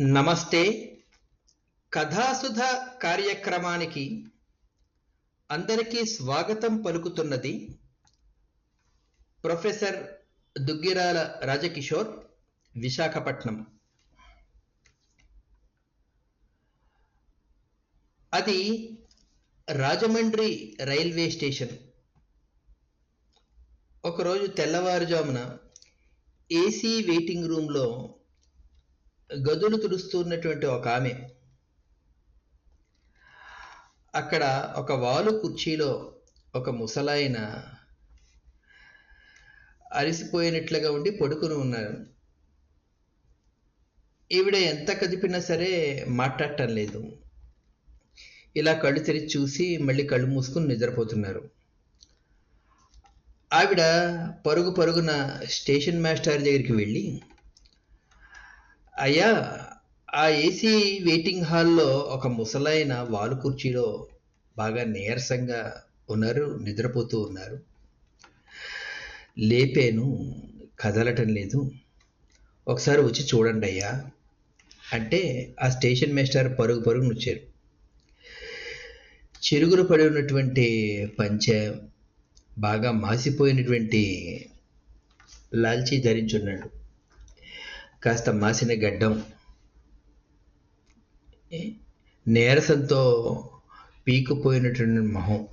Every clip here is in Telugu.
నమస్తే. కథాసుధ కార్యక్రమానికి అందరికీ స్వాగతం పలుకుతున్నది ప్రొఫెసర్ దుగ్గిరాల రాజకిషోర్ విశాఖపట్నం. అది రాజమండ్రి రైల్వే స్టేషన్. ఒకరోజు తెల్లవారుజామున ఏసీ వెయిటింగ్ రూమ్లో గదులు తుడుస్తున్నటువంటి ఒక ఆమె. అక్కడ ఒక వాలు కుర్చీలో ఒక ముసలాయన అరిసిపోయినట్లుగా ఉండి పడుకుని ఉన్నారు. ఈవిడ ఎంత కదిపినా సరే మాట్లాడటం లేదు. ఇలా కళ్ళు తెరిచి చూసి మళ్ళీ కళ్ళు మూసుకుని నిద్రపోతున్నారు. ఆవిడ పరుగు పరుగున స్టేషన్ మాస్టర్ దగ్గరికి వెళ్ళి అయ్యా ఆ ఏసీ వెయిటింగ్ హాల్లో ఒక ముసలాయన వాలు కుర్చీలో బాగా నీరసంగా ఉన్నారు నిద్రపోతూ ఉన్నారు. లేపాను కదలటం లేదు. ఒకసారి వచ్చి చూడండి అయ్యా అంటే ఆ స్టేషన్ మాస్టర్ పరుగు పరుగు వచ్చారు చిరుగురు పడి ఉన్నటువంటి పంచె బాగా మాసిపోయినటువంటి లాల్చీ ధరించున్నాడు కాస్త మాసిన గడ్డం. నీరసంతో పీకుపోయినటువంటి మొహం.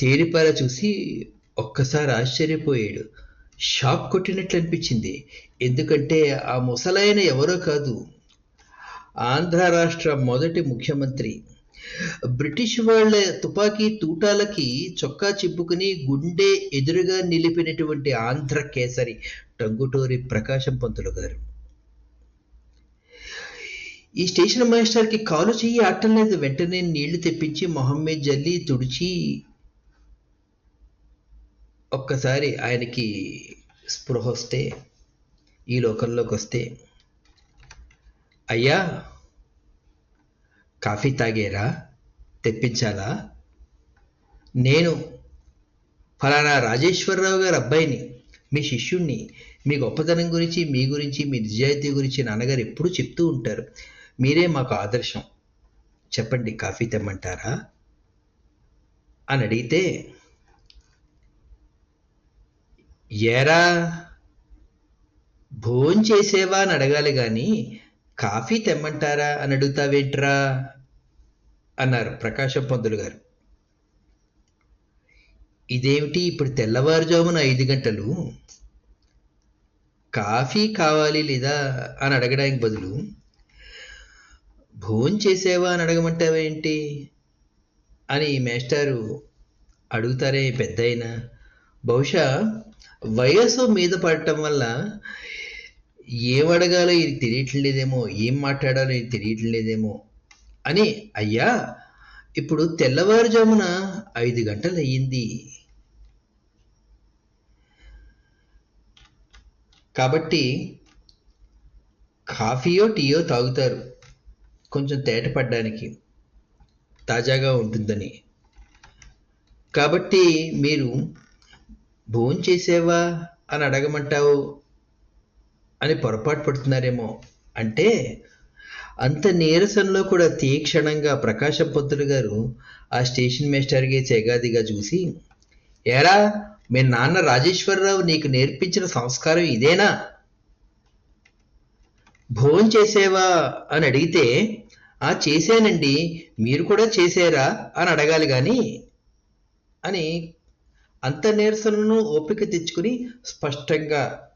తేరిపార చూసి ఒక్కసారి ఆశ్చర్యపోయాడు. షాక్ కొట్టినట్లు అనిపించింది. ఎందుకంటే ఆ ముసలాయన ఎవరో కాదు. ఆంధ్ర రాష్ట్ర మొదటి ముఖ్యమంత్రి. బ్రిటిష్ వాళ్ళ తుపాకీ తూటాలకి చొక్కా చిప్పుకుని గుండె ఎదురుగా నిలిపినటువంటి ఆంధ్ర కేసరి టంగుటూరి ప్రకాశం పంతులు గారు. ఈ స్టేషన్ మాస్టర్కి కాలు చెయ్యి ఆటం లేదు. వెంటనే నీళ్ళు తెప్పించి మొహమ్మద్ జల్లి తుడిచి ఒక్కసారి ఆయనకి స్పృహ వస్తే ఈ లోకంలోకి వస్తే అయ్యా కాఫీ తాగేరా? తెప్పించాలా? నేను ఫలానా రాజేశ్వరరావు గారి అబ్బాయిని మీ శిష్యుణ్ణి మీ గొప్పతనం గురించి మీ గురించి మీ నిజాయితీ గురించి నాన్నగారు ఎప్పుడూ చెప్తూ ఉంటారు. మీరే మాకు ఆదర్శం. చెప్పండి కాఫీ తెమ్మంటారా? అని అడిగితే ఏరా భోంచేసేవా అని అడగాలి కానీ కాఫీ తెమ్మంటారా అని అడుగుతావేంట్రా? అన్నారు ప్రకాశం పంతులు గారు. ఇదేమిటి ఇప్పుడు తెల్లవారుజామున ఐదు గంటలు? కాఫీ కావాలి లేదా అని అడగడానికి బదులు భోజనం చేసేవా అని అడగమంటావేంటి అని మేస్టారు అడుగుతారే పెద్ద అయినా బహుశా వయస్సు మీద పడటం వల్ల ఏం అడగాలో ఇది తెలియట్లేదేమో ఏం మాట్లాడాలో ఇది తెలియట్లేదేమో అని అయ్యా ఇప్పుడు తెల్లవారుజామున ఐదు గంటలు అయ్యింది కాబట్టి కాఫీయో టీయో తాగుతారు. కొంచెం తేటపడడానికి తాజాగా ఉంటుందని. కాబట్టి మీరు భోజనం చేసేవా అని అడగమంటావు అని పొరపాటు పడుతున్నారేమో అంటే అంత నీరసంలో కూడా తీక్షణంగా ప్రకాశం పంతులు గారు ఆ స్టేషన్ మేస్టర్కి చెగాదిగా చూసి ఏరా మీ నాన్న రాజేశ్వరరావు నీకు నేర్పించిన సంస్కారం ఇదేనా? భోజనం చేసేవా అని అడిగితే ఆ చేశానండి. మీరు కూడా చేశారా అని అడగాలి కానీ అని అంత నీరసనను ఓపిక తెచ్చుకుని స్పష్టంగా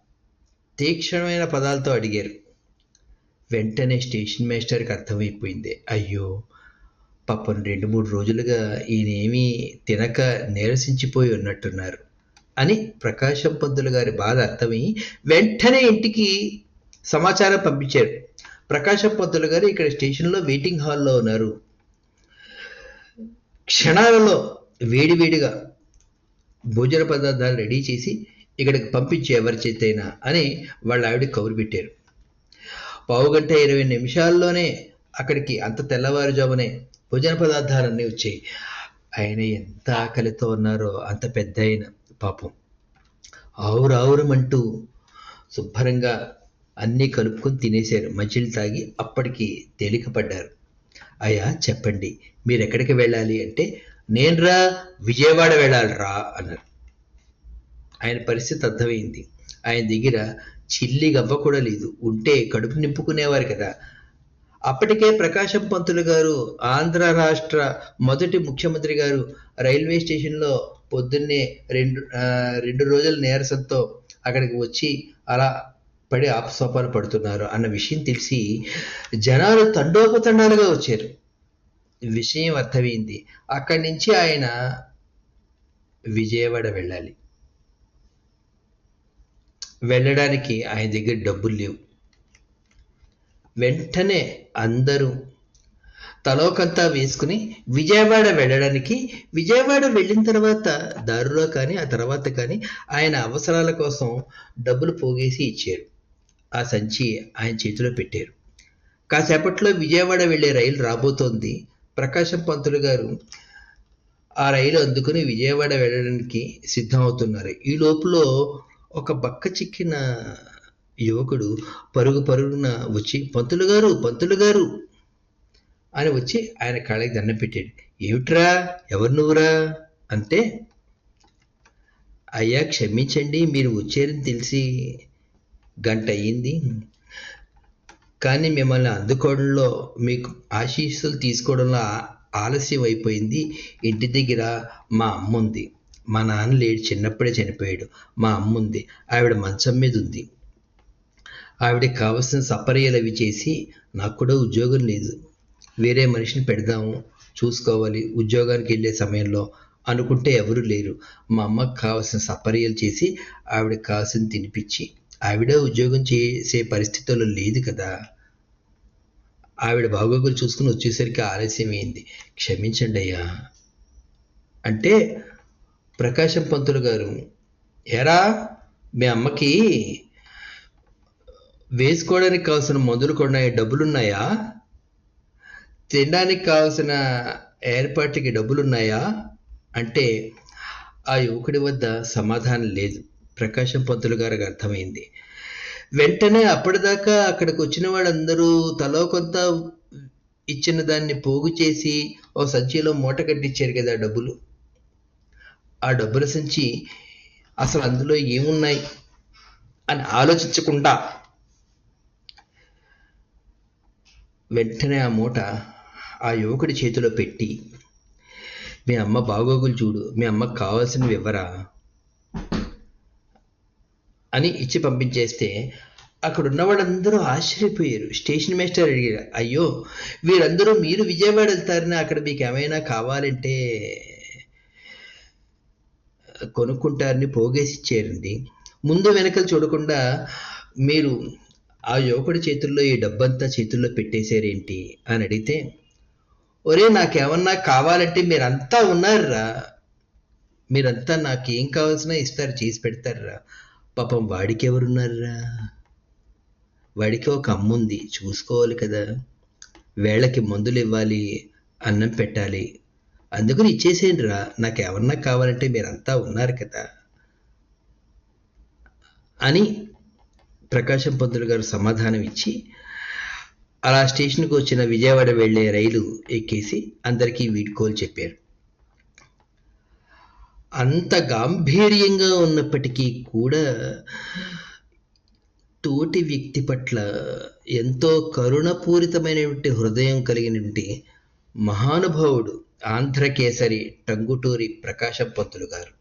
తీక్షణమైన పదాలతో అడిగారు. వెంటనే స్టేషన్ మాస్టర్కి అర్థమైపోయింది. అయ్యో పాపం రెండు మూడు రోజులుగా ఈయనేమీ తినక నీరసించిపోయి ఉన్నట్టున్నారు అని ప్రకాశం పంతులు గారి బాధ అర్థమై వెంటనే ఇంటికి సమాచారం పంపించారు. ప్రకాశం పంతులు గారు ఇక్కడ స్టేషన్లో వెయిటింగ్ హాల్లో ఉన్నారు. క్షణాలలో వేడివేడిగా భోజన పదార్థాలు రెడీ చేసి ఇక్కడికి పంపించి ఎవరి చేతైనా అని వాళ్ళ ఆవిడ కబురు పెట్టారు. పావుగంట ఇరవై నిమిషాల్లోనే అక్కడికి అంత తెల్లవారుజామునే భోజన పదార్థాలన్నీ వచ్చాయి. ఆయన ఎంత ఆకలితో ఉన్నారో అంత పెద్ద అయిన పాపం. ఆవురావురమంటూ శుభ్రంగా అన్నీ కలుపుకొని తినేశారు. మజ్జిలు తాగి అప్పటికి తేలిక పడ్డారు అయ్యా చెప్పండి మీరు ఎక్కడికి వెళ్ళాలి అంటే నేను రా విజయవాడ వెళ్ళాలి రా అన్నారు. ఆయన పరిస్థితి అర్థమైంది. ఆయన దగ్గర చిల్లి గవ్వ కూడా లేదు. ఉంటే కడుపు నింపుకునేవారు కదా. అప్పటికే ప్రకాశం పంతులు గారు ఆంధ్ర రాష్ట్ర మొదటి ముఖ్యమంత్రి గారు రైల్వే స్టేషన్లో పొద్దున్నే రెండు రెండు రోజుల నీరసంతో అక్కడికి వచ్చి అలా పడి ఆపసోపాలు పడుతున్నారు అన్న విషయం తెలిసి జనాలు తండోపతండాలుగా వచ్చారు. విషయం అర్థమైంది. అక్కడి నుంచి ఆయన విజయవాడ వెళ్ళాలి. వెళ్ళడానికి ఆయన దగ్గర డబ్బులు లేవు. వెంటనే అందరూ తలోకంతా వేసుకుని విజయవాడ వెళ్ళడానికి విజయవాడ వెళ్ళిన తర్వాత దారిలో కానీ ఆ తర్వాత కానీ ఆయన అవసరాల కోసం డబ్బులు పోగేసి ఇచ్చారు. ఆ సంచి ఆయన చేతిలో పెట్టారు. కాసేపట్లో విజయవాడ వెళ్ళే రైలు రాబోతోంది. ప్రకాశం పంతులు గారు ఆ రైలు అందుకుని విజయవాడ వెళ్ళడానికి సిద్ధమవుతున్నారు. ఈ లోపల ఒక బక్క చిక్కిన యువకుడు పరుగు పరుగున వచ్చి పంతులు గారు పంతులు గారు అని వచ్చి ఆయన కాళ్ళకి దండం పెట్టాడు. ఏమిట్రా? ఎవరు నువ్వురా? అంటే అయ్యా క్షమించండి మీరు వచ్చారని తెలిసి గంట అయ్యింది. కానీ మిమ్మల్ని అందుకోవడంలో మీకు ఆశీస్సులు తీసుకోవడంలో ఆలస్యం అయిపోయింది. ఇంటి దగ్గర మా అమ్మ ఉంది. మా నాన్న లేడు చిన్నప్పుడే చనిపోయాడు. మా అమ్మ ఉంది. ఆవిడ మంచం మీద ఉంది. ఆవిడకి కావలసిన సపర్యలు అవి చేసి నాకు కూడా ఉద్యోగం లేదు. వేరే మనిషిని పెడదాము చూసుకోవాలి ఉద్యోగానికి వెళ్ళే సమయంలో అనుకుంటే ఎవరు లేరు. మా అమ్మకు కావాల్సిన సపర్యలు చేసి ఆవిడకి కావాల్సిన తినిపించి ఆవిడ ఉద్యోగం చేసే పరిస్థితుల్లో లేదు కదా. ఆవిడ బాగోగులు చూసుకుని వచ్చేసరికి ఆలస్యమైంది. క్షమించండి అయ్యా. అంటే ప్రకాశం పంతులు గారు ఎరా మీ అమ్మకి వేసుకోవడానికి కావాల్సిన మందులు కొన్నాయా డబ్బులున్నాయా? తినడానికి కావాల్సిన ఏర్పాటుకి డబ్బులున్నాయా? అంటే ఆ యువకుడి వద్ద సమాధానం లేదు. ప్రకాశం పంతులు గారికి అర్థమైంది. వెంటనే అప్పటిదాకా అక్కడికి వచ్చిన వాళ్ళందరూ తలో కొంత ఇచ్చిన దాన్ని పోగు చేసి ఓ సంచిలో మూట కట్టించారు కదా డబ్బులు. ఆ డబ్బుల సంచి అసలు అందులో ఏమున్నాయి అని ఆలోచించకుండా వెంటనే ఆ మూట ఆ యువకుడి చేతిలో పెట్టి మీ అమ్మ బాగోగులు చూడు మీ అమ్మకు కావాల్సినవి ఇవ్వరా అని ఇచ్చి పంపించేస్తే అక్కడ ఉన్న వాళ్ళందరూ ఆశ్చర్యపోయారు. స్టేషన్ మాస్టర్ అడిగారు అయ్యో వీరందరూ మీరు విజయవాడ వెళ్తారని అక్కడ మీకు ఏమైనా కావాలంటే కొనుక్కుంటారని పోగేసి ఇచ్చారండి ముందు వెనకలు చూడకుండా మీరు ఆ యువకుడి చేతుల్లో ఈ డబ్బంతా చేతుల్లో పెట్టేశారేంటి? అని అడిగితే ఒరే నాకేమన్నా కావాలంటే మీరంతా ఉన్నారురా. మీరంతా నాకేం కావాల్సిన ఇస్తారు చేసి పెడతారురా. పాపం వాడికి ఎవరున్నారురా? వాడికి ఒక అమ్మ ఉంది చూసుకోవాలి కదా. వేళకి మందులు ఇవ్వాలి అన్నం పెట్టాలి అందుకని ఇచ్చేసేయండి రా నాకు ఎవరన్నా కావాలంటే మీరంతా ఉన్నారు కదా. అని ప్రకాశం పంతులు గారు సమాధానం ఇచ్చి అలా స్టేషన్కి వచ్చిన విజయవాడ వెళ్ళే రైలు ఎక్కేసి అందరికీ వీడ్కోలు చెప్పారు. అంత గాంభీర్యంగా ఉన్నప్పటికీ కూడా తోటి వ్యక్తి పట్ల ఎంతో కరుణపూరితమైనటువంటి హృదయం కలిగినటువంటి మహానుభావుడు ఆంధ్రకేసరి టంగుటూరి ప్రకాశం పంతులు గారు.